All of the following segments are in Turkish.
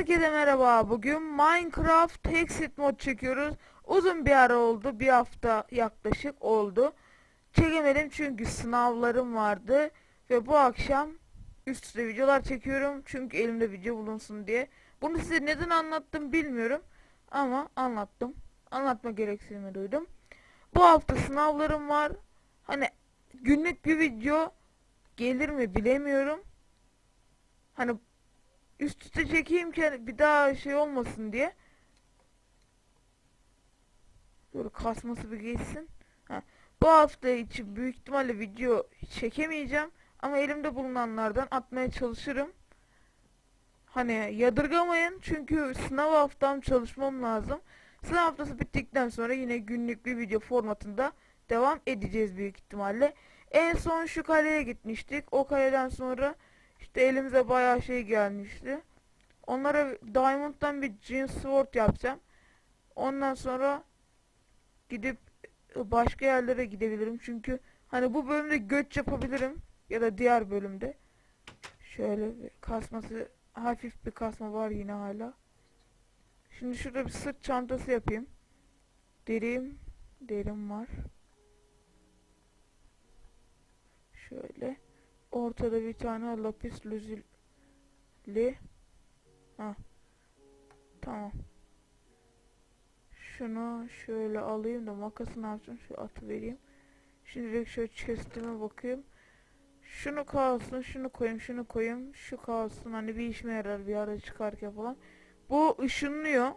Herkese merhaba. Bugün Minecraft Hexit mod çekiyoruz. Uzun bir ara oldu. Bir hafta yaklaşık oldu. Çekemedim çünkü sınavlarım vardı. Ve bu akşam üst üste videolar çekiyorum. Çünkü elimde video bulunsun diye. Bunu size neden anlattım bilmiyorum. Ama anlattım. Anlatma gereksinimi duydum. Bu hafta sınavlarım var. Hani günlük bir video gelir mi bilemiyorum. Hani üst üste çekeyim ki hani bir daha şey olmasın diye. Böyle kasması bir geçsin. Ha. Bu hafta için büyük ihtimalle video çekemeyeceğim. Ama elimde bulunanlardan atmaya çalışırım. Hani yadırgamayın çünkü sınav haftam çalışmam lazım. Sınav haftası bittikten sonra yine günlük bir video formatında devam edeceğiz büyük ihtimalle. En son şu kaleye gitmiştik. O kaleden sonra işte elimize bayağı şey gelmişti. Onlara Diamond'dan bir Jeans Sword yapacağım. Ondan sonra gidip başka yerlere gidebilirim. Çünkü hani bu bölümde göç yapabilirim. Ya da diğer bölümde. Şöyle bir kasması hafif bir kasma var yine hala. Şimdi şurada bir sırt çantası yapayım. Derim, derim var. Şöyle. Ortada bir tane lapis lazuli. Ha. Tamam. Şunu şöyle alayım da makasını yapacağım. Şu atı vereyim. Şimdi direkt şöyle chest'ime bakayım. Şunu kalsın, şunu koyayım, şunu koyayım. Şu kalsın hani bir işime yarar bir ara çıkarken falan. Bu ışınlıyor.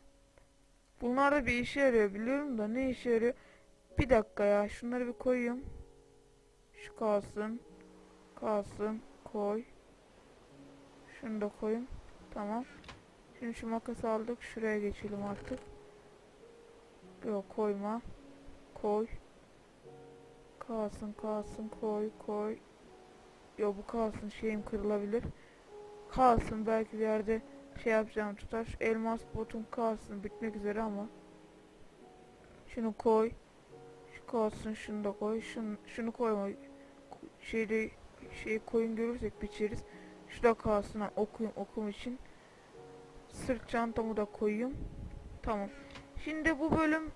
Bunlar da bir işe yarıyor biliyorum da ne işe yarıyor? Bir dakika ya şunları bir koyayım. Şu kalsın. Kalsın. Koy. Şunu da koyayım. Tamam. Şimdi şu makası aldık. Şuraya geçelim artık. Yok koyma. Koy. Kalsın kalsın koy koy. Yok bu kalsın şeyim kırılabilir. Kalsın belki bir yerde şey yapacağım tutar. Elmas botum kalsın bitmek üzere ama. Şunu koy. Şu kalsın şunu da koy. Şunu, şunu koyma. Şeyde şey koyun görürsek biçeriz. Şu da kalsın ha, okuyum okum için. Sırt çantamı da koyayım. Tamam. Şimdi bu bölüm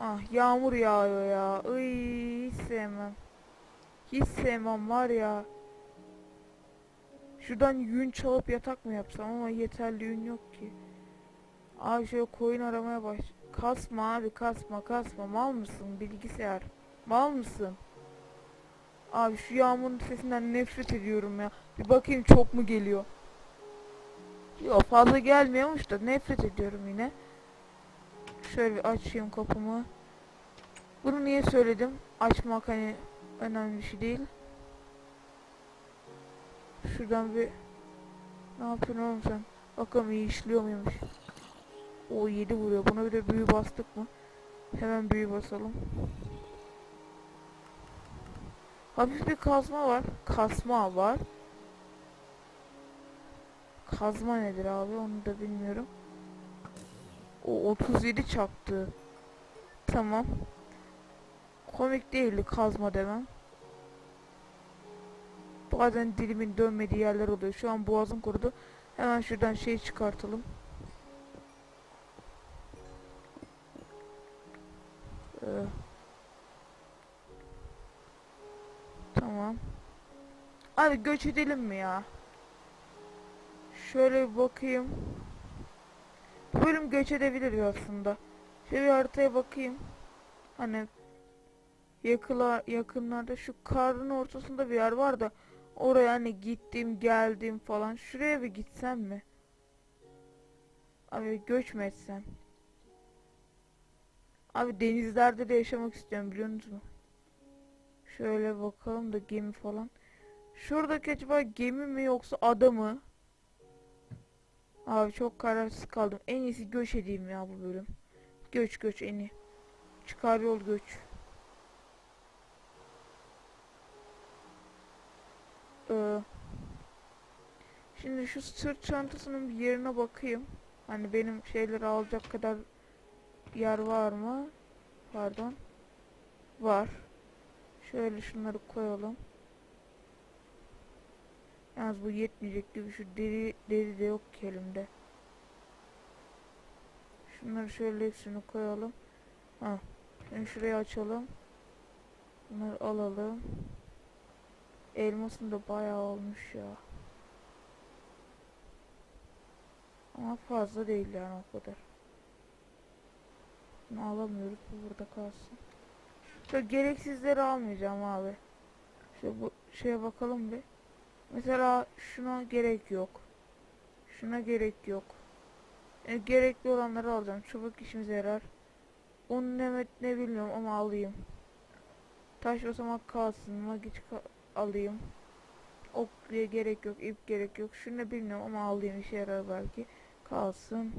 ah yağmur yağıyor ya. Iy, hiç sevmem. Hiç sevmem var ya. Şuradan yün çalıp yatak mı yapsam ama yeterli yün yok ki. Abi şöyle koyun aramaya baş. Kasma abi kasma kasma. Mal mısın bilgisayar? Mal mısın? Abi şu yağmurun sesinden nefret ediyorum ya. Bir bakayım çok mu geliyor? Yok fazla gelmiyormuş da nefret ediyorum yine. Şöyle bir açayım kapımı. Bunu niye söyledim? Açmak hani önemli bir şey değil. Şuradan bir ne yapıyorsun oğlum sen? Bakalım iyi işliyor muymuş? O 7 vuruyor. Buna bir de büyü bastık mı? Hemen büyü basalım. Hafif bir kazma var. Kasma var. Kazma nedir abi onu da bilmiyorum. O 37 çaktı. Tamam. Komik değildi kazma demem. Bazen dilimin dönmediği yerler oluyor. Şu an boğazım kurudu. Hemen şuradan şey çıkartalım. Ee, tamam. Abi göç edelim mi ya? Şöyle bir bakayım. Bu bölüm göç edebilir aslında. Şöyle bir haritaya bakayım. Hani yakıla, yakınlarda şu karın ortasında bir yer var da oraya hani gittim geldim falan. Şuraya bir gitsem mi? Abi göç mü etsem? Abi denizlerde de yaşamak istiyorum biliyor musunuz? Şöyle bakalım da gemi falan. Şuradaki acaba gemi mi yoksa ada mı? Abi çok kararsız kaldım. En iyisi göç edeyim ya bu bölüm. Göç göç en iyi. Çıkar yol göç. Ee, şimdi şu sırt çantasının bir yerine bakayım. Hani benim şeyleri alacak kadar yer var mı? Pardon. Var. Şöyle şunları koyalım. Yalnız bu yetmeyecek gibi şu deri, deri de yok ki elimde. Şunları şöyle hepsini koyalım. Ha. Şimdi şurayı açalım. Bunları alalım. Elmasın da bayağı olmuş ya. Ama fazla değil yani o kadar. Bunu alamıyoruz. Bu burada kalsın. Şöyle gereksizleri almayacağım abi. Şöyle bu şeye bakalım bir. Mesela şuna gerek yok. Şuna gerek yok. E, gerekli olanları alacağım. Çubuk işimize yarar. Onun ne, ne bilmiyorum ama alayım. Taş basamak kalsın. Magic ka- alayım. Ok diye gerek yok. ip gerek yok. Şunu bilmiyorum ama alayım. işe yarar belki. Kalsın.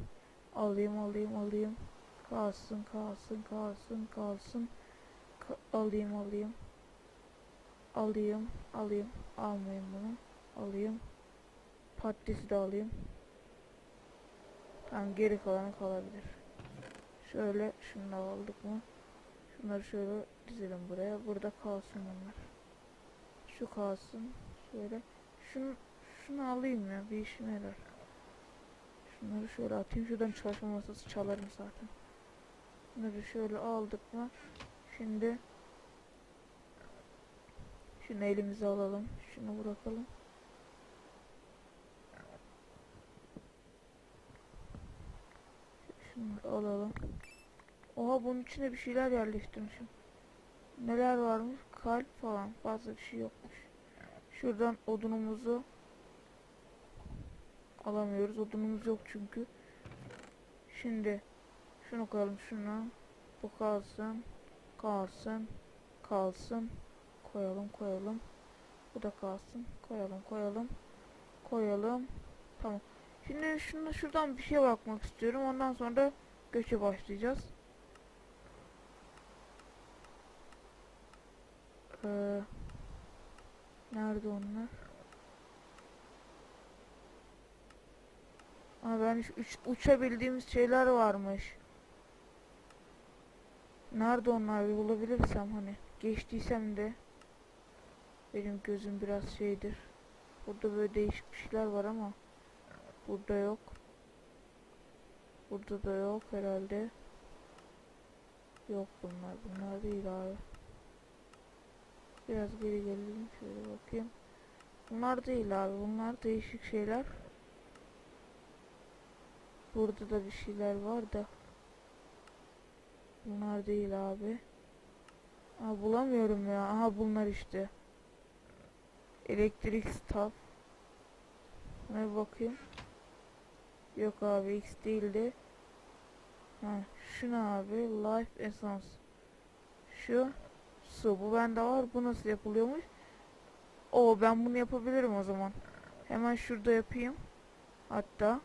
Alayım alayım alayım. Kalsın kalsın kalsın kalsın. Alayım alayım. Alayım alayım. Almayayım bunu. Alayım. Patatesi de alayım. Tamam geri kalanı kalabilir. Şöyle şunu aldık mı? Şunları şöyle dizelim buraya. Burada kalsın bunlar. Şu kalsın. Şöyle. Şunu, şunu alayım ya. Bir işime yarar. Şunları şöyle atayım. Şuradan çalışma masası çalarım zaten. Bunları şöyle aldık mı? Şimdi şunu elimize alalım. Şunu bırakalım. Şunu alalım. Oha bunun içine bir şeyler yerleştirmişim. Neler varmış? Kalp falan. Fazla bir şey yokmuş. Şuradan odunumuzu alamıyoruz. Odunumuz yok çünkü. Şimdi şunu koyalım şuna. Bu kalsın. Kalsın. Kalsın. Koyalım koyalım. Bu da kalsın. Koyalım koyalım. Koyalım. Tamam. Şimdi şunu şuradan bir şeye bakmak istiyorum. Ondan sonra da göçe başlayacağız. Ee, nerede onlar? Aa ben uç- uçabildiğimiz şeyler varmış. Nerede onlar bir bulabilirsem hani. Geçtiysem de. Benim gözüm biraz şeydir. Burada böyle değişik bir şeyler var ama. Burada yok. Burada da yok herhalde. Yok bunlar. Bunlar değil abi. Biraz geri gelelim şöyle bakayım. Bunlar değil abi. Bunlar değişik şeyler. Burada da bir şeyler var da. Bunlar değil abi. Aa, bulamıyorum ya. Aha bunlar işte. Elektrik staff. Bir bakayım. Yok abi X değildi. Ha, şu ne abi? Life Essence. Şu su. Bu bende var. Bu nasıl yapılıyormuş? O ben bunu yapabilirim o zaman. Hemen şurada yapayım. Hatta.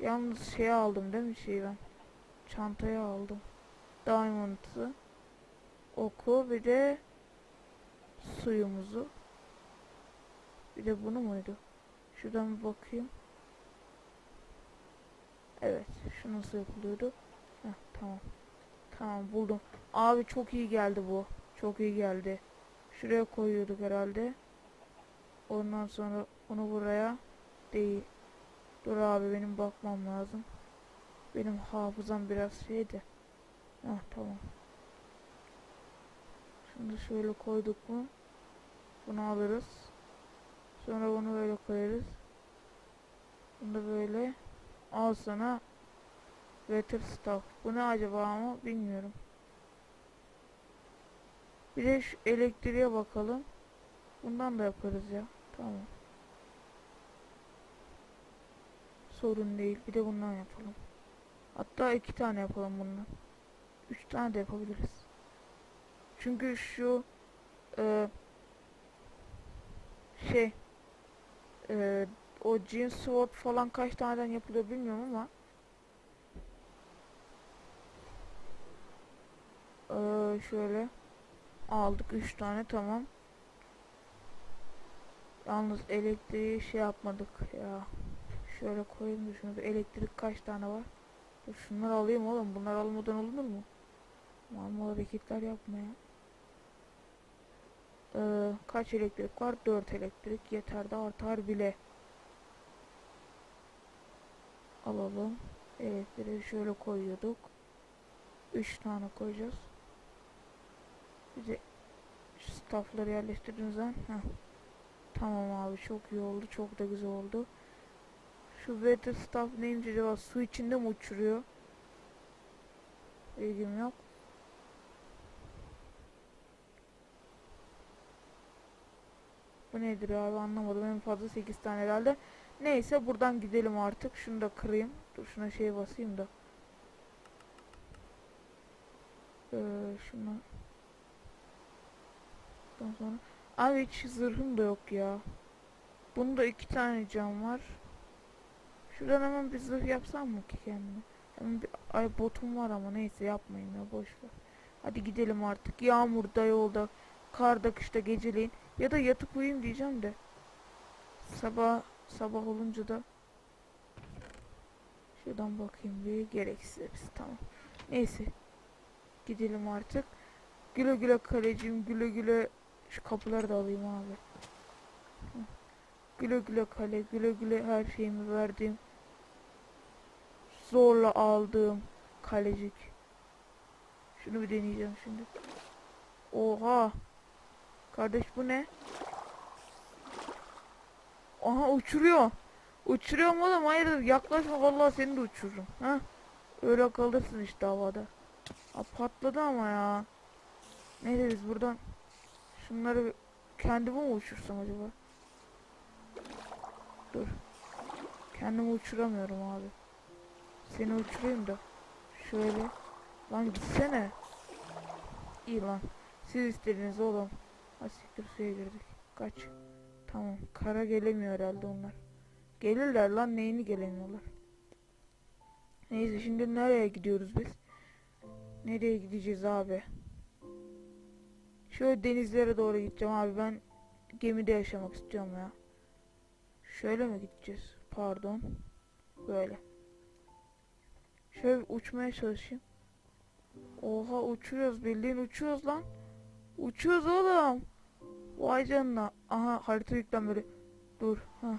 Yalnız şey aldım değil mi şeyi ben? Çantaya aldım. Diamond'ı. Oku bir de suyumuzu. Bir de bunu muydu? Şuradan bir bakayım. Evet. Şu nasıl yapılıyordu? Heh, tamam. Tamam buldum. Abi çok iyi geldi bu. Çok iyi geldi. Şuraya koyuyorduk herhalde. Ondan sonra onu buraya değil. Dur abi benim bakmam lazım. Benim hafızam biraz şeydi. Heh tamam. Şimdi şöyle koyduk mu? Bunu alırız. Sonra bunu böyle koyarız. Bunu böyle. Al sana Weather Staff. Bu ne acaba ama bilmiyorum. Bir de şu elektriğe bakalım. Bundan da yaparız ya. Tamam. Sorun değil. Bir de bundan yapalım. Hatta iki tane yapalım bundan. Üç tane de yapabiliriz. Çünkü şu e, şey e, o jeans sword falan kaç taneden yapılıyor bilmiyorum ama e, şöyle aldık üç tane tamam. Yalnız elektriği şey yapmadık ya. Şöyle koyayım da şunu elektrik kaç tane var? Şunları alayım oğlum. Bunlar almadan olunur mu? Mal hareketler yapma ya. Ee, kaç elektrik var? 4 elektrik. Yeter de artar bile. Alalım. Bir şöyle koyuyorduk. 3 tane koyacağız. Şu staffları yerleştirdiğimiz zaman. Tamam abi çok iyi oldu. Çok da güzel oldu. Şu water staff neymiş acaba? Su içinde mi uçuruyor? İlgim yok. Bu nedir abi anlamadım. En fazla 8 tane herhalde. Neyse buradan gidelim artık. Şunu da kırayım. Dur şuna şey basayım da. Ee, şuna. Ondan sonra. Abi hiç zırhım da yok ya. Bunda iki tane cam var. Şuradan hemen bir zırh yapsam mı ki kendime? Hemen bir ay botum var ama neyse yapmayayım ya boş ver. Hadi gidelim artık. Yağmurda yolda, karda kışta geceleyin ya da yatıp uyuyayım diyeceğim de. Sabah sabah olunca da şuradan bakayım bir gereksiz hepsi tamam. Neyse. Gidelim artık. Güle güle kalecim, güle güle şu kapıları da alayım abi. Güle güle kale, güle güle her şeyimi verdiğim, zorla aldığım kalecik. Şunu bir deneyeceğim şimdi. Oha. Kardeş bu ne? Aha uçuruyor. Uçuruyor mu oğlum? Hayır yaklaşma vallahi seni de uçururum. Ha? Öyle kalırsın işte havada. Aa, patladı ama ya. Neyse biz buradan şunları kendime mi uçursam acaba? Dur. Kendimi uçuramıyorum abi. Seni uçurayım da. Şöyle. Lan gitsene. İyi lan. Siz istediniz oğlum. Asiktir suya girdik. Kaç. Tamam. Kara gelemiyor herhalde onlar. Gelirler lan neyini gelemiyorlar. Neyse şimdi nereye gidiyoruz biz? Nereye gideceğiz abi? Şöyle denizlere doğru gideceğim abi ben gemide yaşamak istiyorum ya. Şöyle mi gideceğiz? Pardon. Böyle. Şöyle uçmaya çalışayım. Oha uçuyoruz bildiğin uçuyoruz lan. Uçuyoruz oğlum. Vay canına. Aha harita yüklenmeli. Dur. Ha.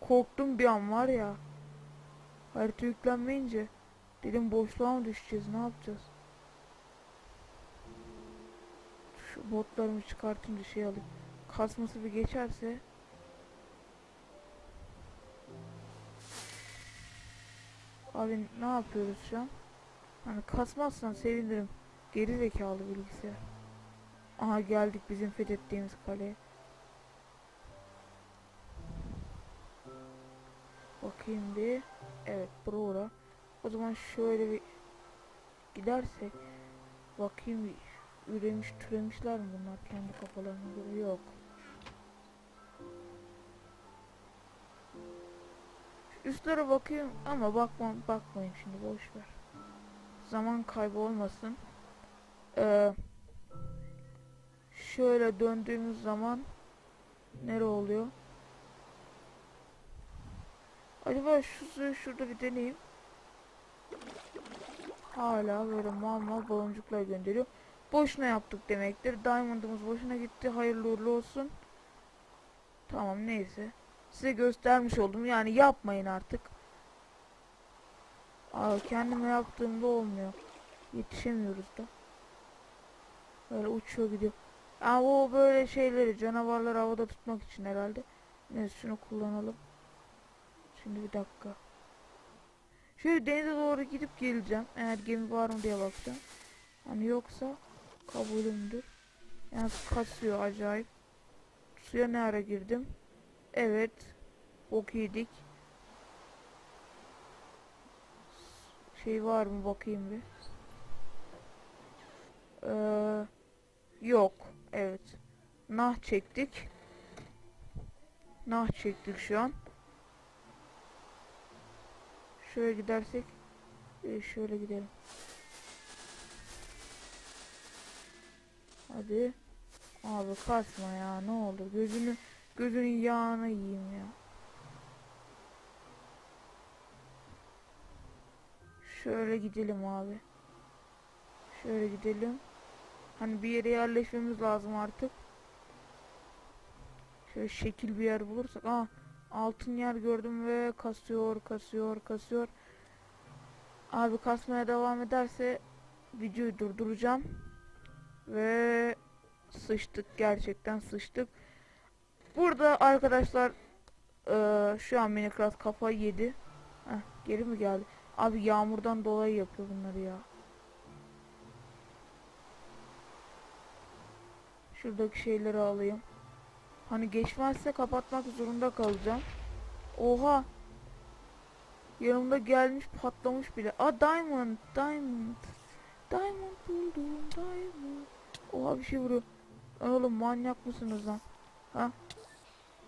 Korktum bir an var ya. Harita yüklenmeyince dedim boşluğa mı düşeceğiz ne yapacağız? Şu botlarımı çıkartayım da şey alayım. Kasması bir geçerse Abi ne yapıyoruz şu an? Hani kasmazsan sevinirim. Geri zekalı bilgisayar. Aha geldik bizim fethettiğimiz kaleye. Bakayım bir. Evet bura. O zaman şöyle bir gidersek bakayım üremiş türemişler mi bunlar kendi kafalarına göre yok. Üstlere bakayım ama bakma bakmayayım şimdi boş ver. Zaman kaybı olmasın. Ee, şöyle döndüğümüz zaman nere oluyor? Acaba şu şurada bir deneyeyim. Hala böyle mal mal baloncuklar gönderiyor. Boşuna yaptık demektir. Diamond'ımız boşuna gitti. Hayırlı uğurlu olsun. Tamam neyse. Size göstermiş oldum. Yani yapmayın artık. Aa, kendime yaptığımda olmuyor. Yetişemiyoruz da. Böyle uçuyor gidiyor. Aa, o böyle şeyleri canavarları havada tutmak için herhalde. Neyse şunu kullanalım. Şimdi bir dakika. Şöyle denize doğru gidip geleceğim. Eğer gemi var mı diye bakacağım. Hani yoksa kabulümdür. Yani kasıyor acayip. Suya ne ara girdim? Evet. Bok yedik. Şey var mı bakayım bir. Ee, yok. Evet. Nah çektik. Nah çektik şu an. Şöyle gidersek e, şöyle gidelim. Hadi. Abi kasma ya ne olur gözünü gözünün yağını yiyeyim ya. Şöyle gidelim abi. Şöyle gidelim. Hani bir yere yerleşmemiz lazım artık. Şöyle şekil bir yer bulursak. Aa, altın yer gördüm ve kasıyor kasıyor kasıyor. Abi kasmaya devam ederse videoyu durduracağım. Ve sıçtık gerçekten sıçtık. Burada arkadaşlar eee, şu an Minecraft kafayı yedi. Heh, geri mi geldi? Abi yağmurdan dolayı yapıyor bunları ya. Şuradaki şeyleri alayım. Hani geçmezse kapatmak zorunda kalacağım. Oha. Yanımda gelmiş patlamış bile. Aa diamond, diamond. Diamond buldum, diamond. Oha bir şey vuruyor. Lan oğlum manyak mısınız lan? Ha?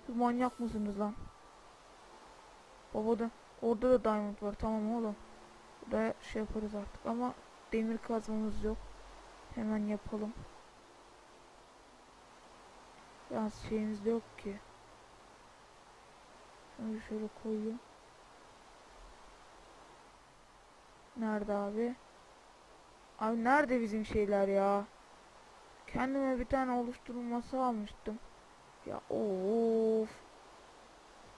Siz manyak mısınız lan? Baba da orada da diamond var tamam oğlum. Buraya şey yaparız artık ama demir kazmamız yok. Hemen yapalım. Yalnız şeyimiz de yok ki. Şunu şöyle koyayım. Nerede abi? Abi nerede bizim şeyler ya? Kendime bir tane oluşturulması almıştım. Ya of.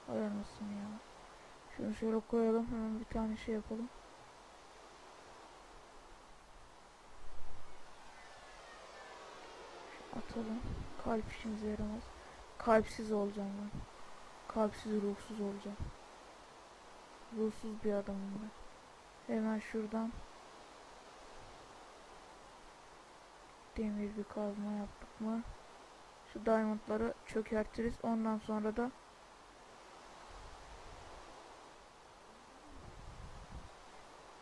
Hay anasını ya. Şunu şöyle koyalım. Hemen bir tane şey yapalım. Atalım. Kalp işimize yaramaz. Kalpsiz olacağım ben. Kalpsiz ruhsuz olacağım. Ruhsuz bir adamım ben. Hemen şuradan demir bir kazma yaptık mı? Şu diamondları çökertiriz. Ondan sonra da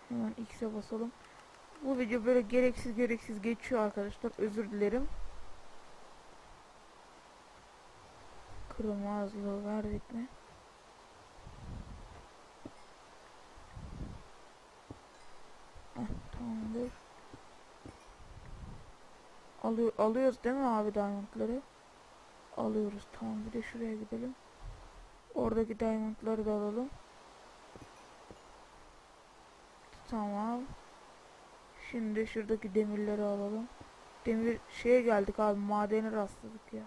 hemen X'e basalım. Bu video böyle gereksiz gereksiz geçiyor arkadaşlar. Özür dilerim. Kırılma azlığı verdik mi? Heh, tamamdır. Alıyor, alıyoruz değil mi abi diamondları? Alıyoruz. Tamam bir de şuraya gidelim. Oradaki diamondları da alalım. Tamam. Şimdi şuradaki demirleri alalım. Demir şeye geldik abi madene rastladık ya.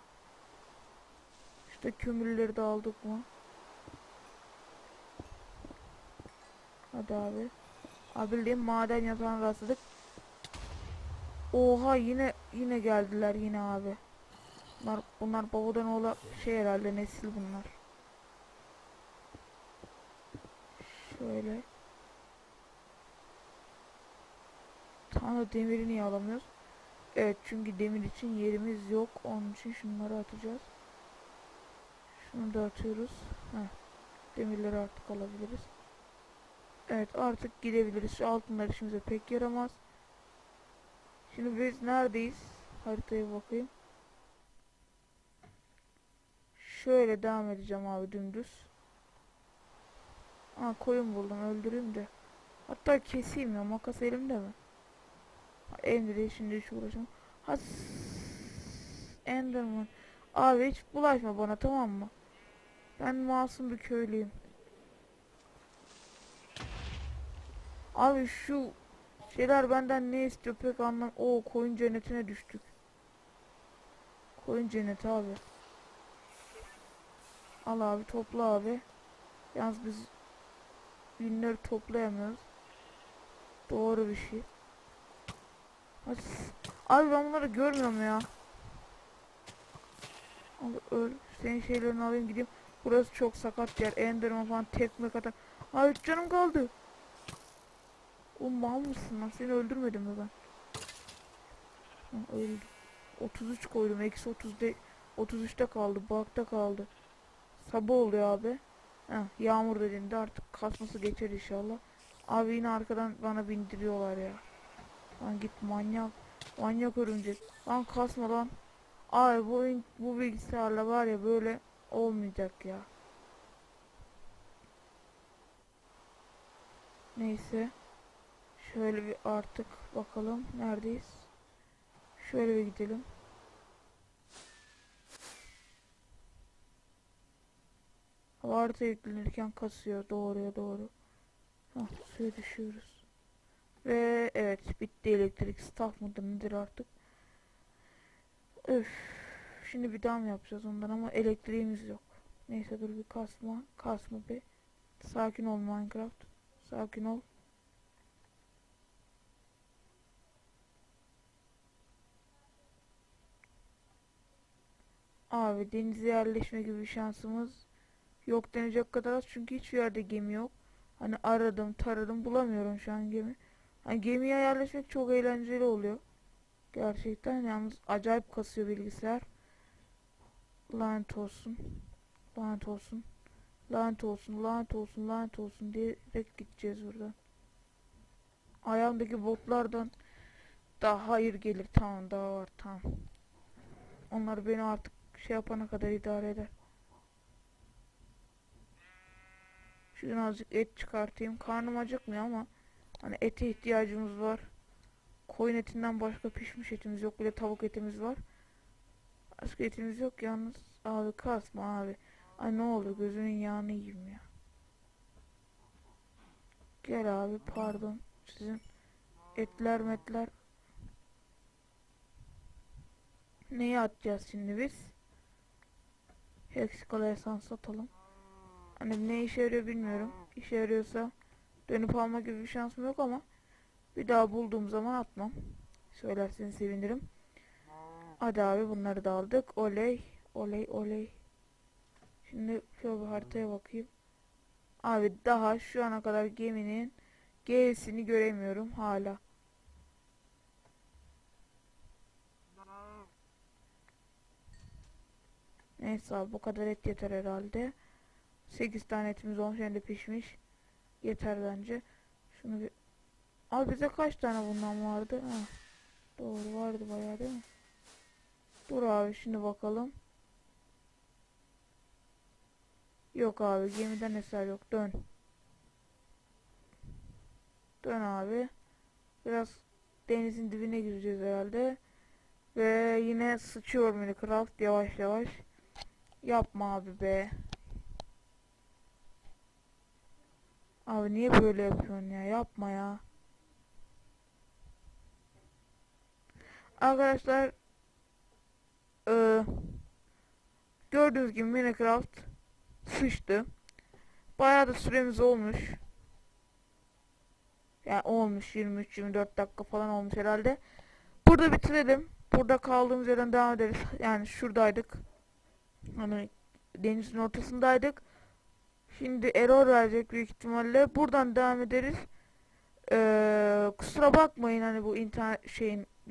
İşte kömürleri de aldık mı? Hadi abi. Abi bildiğin maden yatağına rastladık. Oha yine yine geldiler yine abi. Bunlar, bunlar babadan oğla şey herhalde nesil bunlar. Şöyle. Tanrı demiri niye alamıyoruz? Evet çünkü demir için yerimiz yok. Onun için şunları atacağız. Şunu da atıyoruz. Heh. Demirleri artık alabiliriz. Evet artık gidebiliriz. Şu altınlar işimize pek yaramaz. Şimdi biz neredeyiz? Haritaya bakayım. Şöyle devam edeceğim abi dümdüz. Aa koyun buldum öldüreyim de. Hatta keseyim ya makas elimde mi? Elimde değil şimdi hiç uğraşamam. Ha s- Enderman. Abi hiç bulaşma bana tamam mı? Ben masum bir köylüyüm. Abi şu şeyler benden ne istiyor pek anlam. O koyun cennetine düştük. Koyun cenneti abi. Al abi topla abi. Yalnız biz günleri toplayamıyoruz. Doğru bir şey. Hadi Abi ben bunları görmüyorum ya. Abi öl. Senin şeylerini alayım gideyim. Burası çok sakat yer. Enderman falan tekme atar. Ay canım kaldı. O mal mısın lan? Seni öldürmedim mi ben? Ha, öldü. 33 koydum. Eksi 30'da 33'te kaldı. Bakta kaldı. Sabah oluyor abi. Heh, yağmur dediğinde artık kasması geçer inşallah. Abi yine arkadan bana bindiriyorlar ya. Lan git manyak. Manyak örümcek. Lan kasma lan. Abi bu, bu bilgisayarla var ya böyle olmayacak ya. Neyse. Şöyle bir artık bakalım neredeyiz. Şöyle bir gidelim. Harita yüklenirken kasıyor doğruya doğru. Hah suya düşüyoruz. Ve evet bitti elektrik staff mıdır nedir artık. Öf. Şimdi bir daha mı yapacağız ondan ama elektriğimiz yok. Neyse dur bir kasma. Kasma bir. Sakin ol Minecraft. Sakin ol. Abi denize yerleşme gibi bir şansımız yok denecek kadar az çünkü hiçbir yerde gemi yok. Hani aradım taradım bulamıyorum şu an gemi. Hani gemiye yerleşmek çok eğlenceli oluyor. Gerçekten yalnız acayip kasıyor bilgisayar. Lanet olsun. Lanet olsun. Lanet olsun, lanet olsun, lanet olsun diyerek gideceğiz buradan. Ayağımdaki botlardan daha hayır gelir. Tamam daha var tamam. Onlar beni artık şey yapana kadar idare eder. Şuradan azıcık et çıkartayım. Karnım acıkmıyor ama hani ete ihtiyacımız var. Koyun etinden başka pişmiş etimiz yok. Bir de tavuk etimiz var. Başka etimiz yok yalnız. Abi kasma abi. Ay ne oldu gözünün yağını yiyeyim ya. Gel abi pardon. Sizin etler metler. Neyi atacağız şimdi biz? Hexagon esans satalım. Hani ne işe yarıyor bilmiyorum. İşe yarıyorsa dönüp alma gibi bir şansım yok ama bir daha bulduğum zaman atmam. Söylerseniz sevinirim. Hadi abi bunları da aldık. Oley. Oley oley. Şimdi şöyle bir haritaya bakayım. Abi daha şu ana kadar geminin G'sini göremiyorum hala. Neyse abi bu kadar et yeter herhalde. 8 tane etimiz olmuş hem de pişmiş. Yeter bence. Şunu bir... Abi bize kaç tane bundan vardı? Ha. Doğru vardı bayağı değil mi? Dur abi şimdi bakalım. Yok abi gemiden eser yok. Dön. Dön abi. Biraz denizin dibine gireceğiz herhalde. Ve yine sıçıyor Minecraft yavaş yavaş. Yapma abi be. Abi niye böyle yapıyorsun ya? Yapma ya. Arkadaşlar eee, gördüğünüz gibi Minecraft sıçtı. Bayağı da süremiz olmuş. Yani olmuş 23-24 dakika falan olmuş herhalde. Burada bitirelim. Burada kaldığımız yerden devam ederiz. Yani şuradaydık. Hani denizin ortasındaydık. Şimdi error verecek büyük ihtimalle. Buradan devam ederiz. Ee, kusura bakmayın hani bu internet şeyin